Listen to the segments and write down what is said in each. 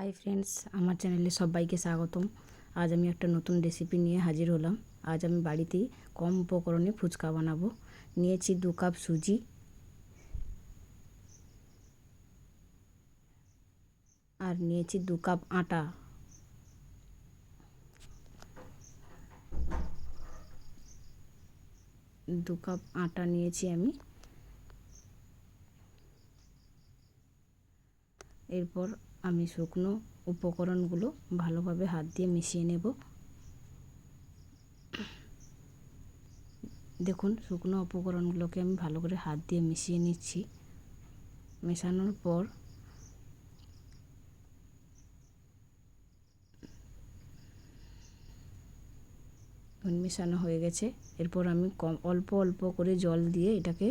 Hi friends আমার চ্যানেলে সবাইকে স্বাগতম। আজ আমি একটা নতুন রেসিপি নিয়ে হাজির হলাম। আজ আমি বাড়িতেই কম উপকরণে ফুচকা বানাবো। নিয়েছি দু কাপ সুজি। আর নিয়েছি দু কাপ আটা। দু কাপ আটা নিয়েছি আমি। এরপর আমি শুকনো উপকরণগুলো ভালোভাবে হাত দিয়ে মিশিয়ে নেব। দেখুন, শুকনো উপকরণগুলোকে আমি ভালো করে হাত দিয়ে মিশিয়ে নিচ্ছি। মেশানোর পর মেশানো হয়ে গেছে। এরপর আমি কম, অল্প অল্প করে জল দিয়ে এটাকে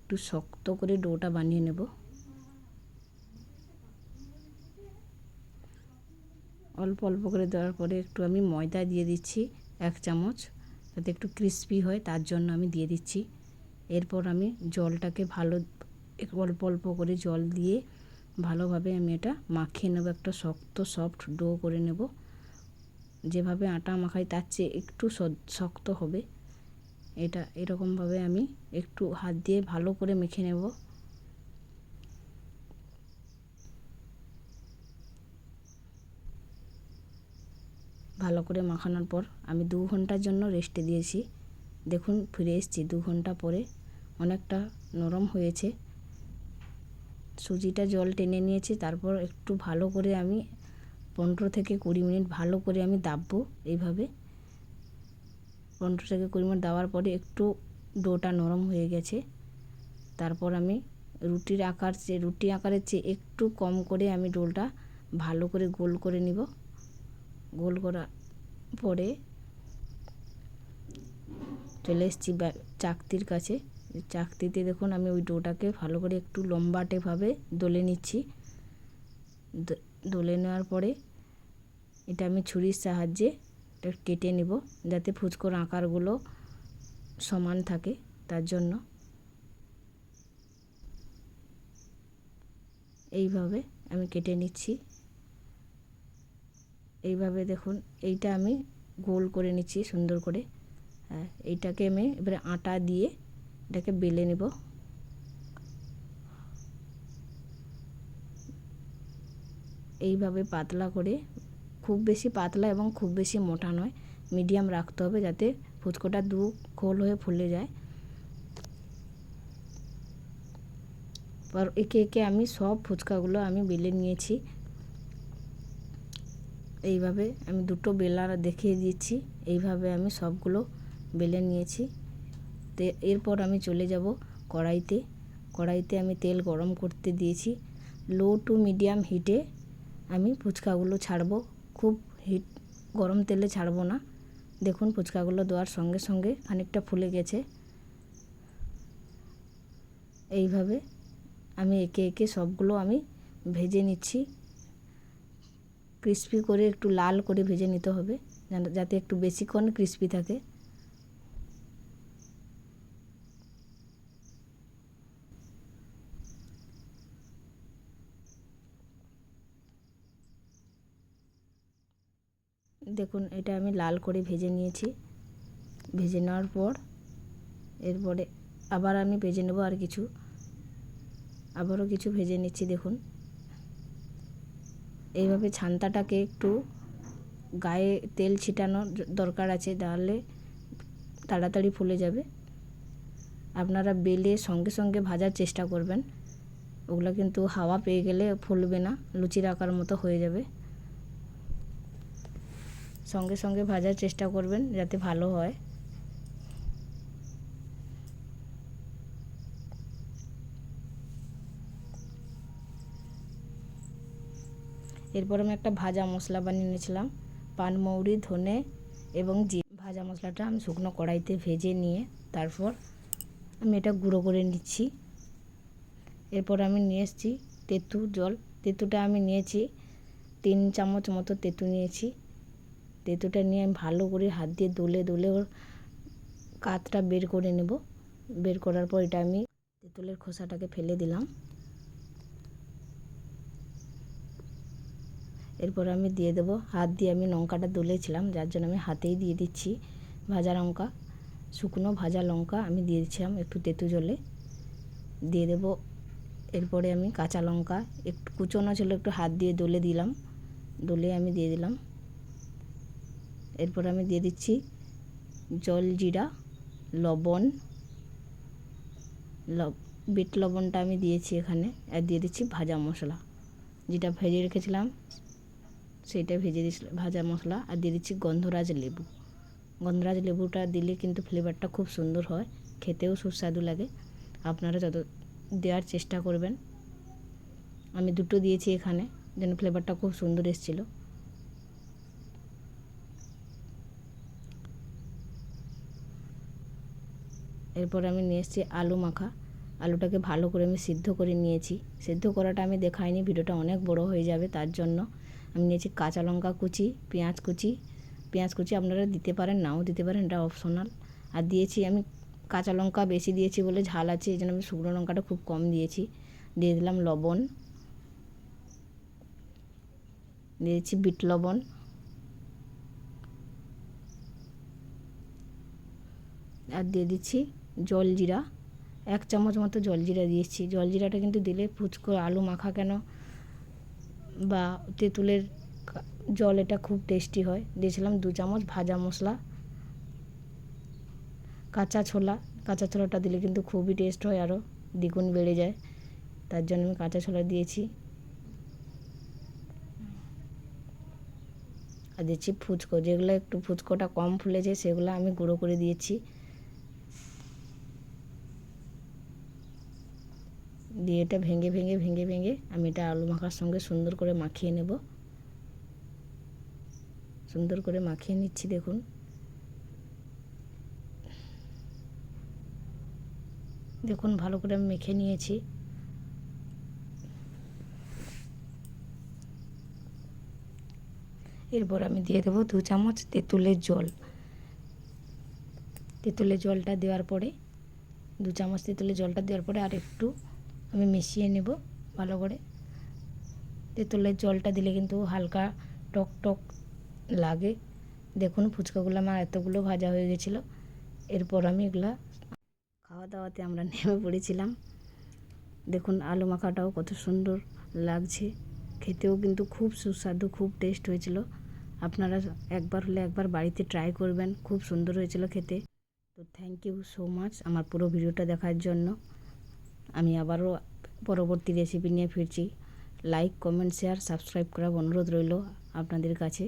একটু শক্ত করে ডোটা বানিয়ে নেব। অল্প অল্প করে দেওয়ার পরে একটু আমি ময়দা দিয়ে দিচ্ছি, এক চামচ, যাতে একটু ক্রিস্পি হয়, তার জন্য আমি দিয়ে দিচ্ছি। এরপর আমি জলটাকে ভালো অল্প অল্প করে জল দিয়ে ভালোভাবে আমি এটা মাখিয়ে নেব, একটা শক্ত সফট ডো করে নেব। যেভাবে আটা মাখাই, তার চেয়ে একটু শক্ত হবে। এটা এরকমভাবে আমি একটু হাত দিয়ে ভালো করে মেখে নেব। ভালো করে মাখানোর পর আমি দু ঘণ্টার জন্য রেস্টে দিয়েছি। দেখুন, ফিরে এসেছি দু ঘণ্টা পরে। অনেকটা নরম হয়েছে। সুজিটা জল টেনে নিয়েছি, তারপর একটু ভালো করে আমি পনেরো থেকে কুড়ি মিনিট ভালো করে আমি দাববো এইভাবে। পনেরো থেকে কুড়ি মিনিট দেওয়ার পরে একটু ডোটা নরম হয়ে গেছে। তারপর আমি রুটির আকার চেয়ে রুটি আকারের চেয়ে একটু কম করে আমি ডোলটা ভালো করে গোল করে নিব। গোল করার পরে চলে এসেছি চাকতির কাছে। চাকতিতে দেখুন, আমি ওই ডোটাকে ভালো করে একটু লম্বাটেভাবে দলে নিচ্ছি। দলে নেওয়ার পরে এটা আমি ছুরির সাহায্যে এটা কেটে নেব যাতে ফুচকোর আকারগুলো সমান থাকে তার জন্য। এইভাবে আমি কেটে নিচ্ছি। এইভাবে দেখুন, এইটা আমি গোল করে নিচ্ছি সুন্দর করে। হ্যাঁ এইটাকে আমি এবারে আটা দিয়ে এটাকে বেলে নেব। এইভাবে পাতলা করে, খুব বেশি পাতলা এবং খুব বেশি মোটা নয়, মিডিয়াম রাখতে হবে যাতে ফুচকোটা দু খোল হয়ে ফুলে যায়। একে একে আমি সব ফুচকাগুলো আমি বেলে নিয়েছি। এইভাবে আমি দুটো বেলার দেখিয়ে দিচ্ছি এইভাবে আমি সবগুলো বেলে নিয়েছি। তে এরপর আমি চলে যাব কড়াইতে। কড়াইতে আমি তেল গরম করতে দিয়েছি। লো টু মিডিয়াম হিটে আমি ফুচকাগুলো ছাড়বো। খুব হিট, গরম তেলে ছাড়বো না। দেখুন ফুচকাগুলো দেওয়ার সঙ্গে সঙ্গে খানিকটা ফুলে গেছে। এইভাবে আমি একে একে সবগুলো আমি ভেজে নিচ্ছি। ক্রিস্পি করে একটু লাল করে ভেজে নিতে হবে যাতে একটু বেশিক্ষণ ক্রিস্পি থাকে। দেখুন, এটা আমি লাল করে ভেজে নিয়েছি। ভেজে নেওয়ার পর, এরপরে আবার আমি ভেজে নেব আর কিছু। আবারও কিছু ভেজে নিচ্ছি, দেখুন। এইভাবে ছান্তাটাকে একটু গায়ে তেল ছিটানোর দরকার আছে, তাহলে তাড়াতাড়ি ফুলে যাবে। আপনারা বেলে সঙ্গে সঙ্গে ভাজার চেষ্টা করবেন। ওগুলো কিন্তু হাওয়া পেয়ে গেলে ফুলবে না, লুচির আকার মতো হয়ে যাবে। সঙ্গে সঙ্গে ভাজার চেষ্টা করবেন যাতে ভালো হয়। এরপর আমি একটা ভাজা মশলা বানিয়ে নিয়েছিলাম। পানমৌরি ধনে এবং জি ভাজা মশলাটা আমি শুকনো কড়াইতে ভেজে নিয়ে তারপর আমি এটা গুঁড়ো করে নিচ্ছি। এরপর আমি নিয়ে এসেছি তেঁতু জল। তেঁতুটা আমি নিয়েছি, তিন চামচ মতো তেঁতু নিয়েছি। তেঁতুটা নিয়ে আমি ভালো করে হাত দিয়ে দোলে দোলে ওর কাতটা বের করে নেব। বের করার পর এটা আমি তেঁতুলের খোসাটাকে ফেলে দিলাম। এরপর আমি দিয়ে দেবো। হাত দিয়ে আমি লঙ্কাটা দলেছিলাম, যার জন্য আমি হাতেই দিয়ে দিচ্ছি। ভাজা লঙ্কা, শুকনো ভাজা লঙ্কা আমি দিয়ে দিচ্ছিলাম একটু তেঁতু জলে। দিয়ে দেবো। এরপরে আমি কাঁচা লঙ্কা, একটু কুচোনো ছিল, একটু হাত দিয়ে দলে দিলাম। দলে আমি দিয়ে দিলাম। এরপর আমি দিয়ে দিচ্ছি জল জিরা, লবণ লব বিট লবণটা আমি দিয়েছি এখানে। আর দিয়ে দিচ্ছি ভাজা মশলা, যেটা ভেজে রেখেছিলাম সেইটা ভেজে দিয়েছিলাম ভাজা মশলা আর দিয়ে দিচ্ছি গন্ধরাজ লেবু। গন্ধরাজ লেবুটা দিলে কিন্তু ফ্লেভারটা খুব সুন্দর হয়, খেতেও সুস্বাদু লাগে। আপনারা যত দেওয়ার চেষ্টা করবেন, আমি দুটো দিয়েছি এখানে, যেন ফ্লেভারটা খুব সুন্দর এসেছিল। এরপর আমি নিয়ে এসেছি আলু মাখা। আলুটাকে ভালো করে আমি সিদ্ধ করে নিয়েছি। সিদ্ধ করাটা আমি দেখাইনি, ভিডিওটা অনেক বড় হয়ে যাবে তার জন্য। আমি নিয়েছি কাঁচা লঙ্কা কুচি, পেঁয়াজ কুচি। পেঁয়াজ কুচি আপনারা দিতে পারেন, নাও দিতে পারেন, এটা অপশনাল আর দিয়েছি আমি কাঁচা লঙ্কা বেশি দিয়েছি বলে ঝাল আছে, এই জন্য আমি শুকনো লঙ্কাটা খুব কম দিয়েছি। দিয়ে দিলাম লবণ। দিয়েছি বিট লবণ। আর দিয়ে দিচ্ছি জলজিরা এক চামচ মতো জলজিরা দিয়েছি। জলজিরাটা কিন্তু দিলে ফুচকো, আলু মাখা কেন বা তেঁতুলের জল এটা খুব টেস্টি হয়। দিয়েছিলাম দু চামচ ভাজা মশলা কাঁচা ছোলা, কাঁচা ছোলাটা দিলে কিন্তু খুবই টেস্ট হয় আরও দ্বিগুণ বেড়ে যায়। তার জন্য আমি কাঁচা ছোলা দিয়েছি। আর দিচ্ছি ফুচকো। যেগুলো একটু ফুচকোটা কম ফুলেছে, সেগুলো আমি গুঁড়ো করে দিয়েছি। দিয়ে এটা ভেঙে ভেঙে ভেঙে ভেঙে আমি এটা আলু মাখার সঙ্গে সুন্দর করে মাখিয়ে নেব। সুন্দর করে মাখিয়ে নিচ্ছি, দেখুন। দেখুন, ভালো করে আমি মেখে নিয়েছি। এরপর আমি দিয়ে দেবো দু চামচ তেঁতুলের জল। তেঁতুলের জলটা দেওয়ার পরে, দু চামচ তেঁতুলের জলটা দেওয়ার পরে আর একটু আমি মিশিয়ে নেব ভালো করে। তেঁতুলের জলটা দিলে কিন্তু হালকা টক টক লাগে। দেখুন ফুচকাগুলো আমার এতগুলো ভাজা হয়ে গেছিল। এরপর আমি এগুলা খাওয়া দাওয়াতে আমরা নেমে পড়েছিলাম। দেখুন আলু মাখাটাও কত সুন্দর লাগছে। খেতেও কিন্তু খুব সুস্বাদু, খুব টেস্ট হয়েছিল। আপনারা একবার হলে একবার বাড়িতে ট্রাই করবেন। খুব সুন্দর হয়েছিল খেতে। তো থ্যাংক ইউ সো মাচ আমার পুরো ভিডিওটা দেখার জন্য। আমি আবারও পরবর্তী রেসিপি নিয়ে ফিরছি। লাইক কমেন্ট শেয়ার সাবস্ক্রাইব করার অনুরোধ রইল আপনাদের কাছে।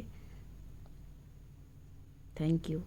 Thank you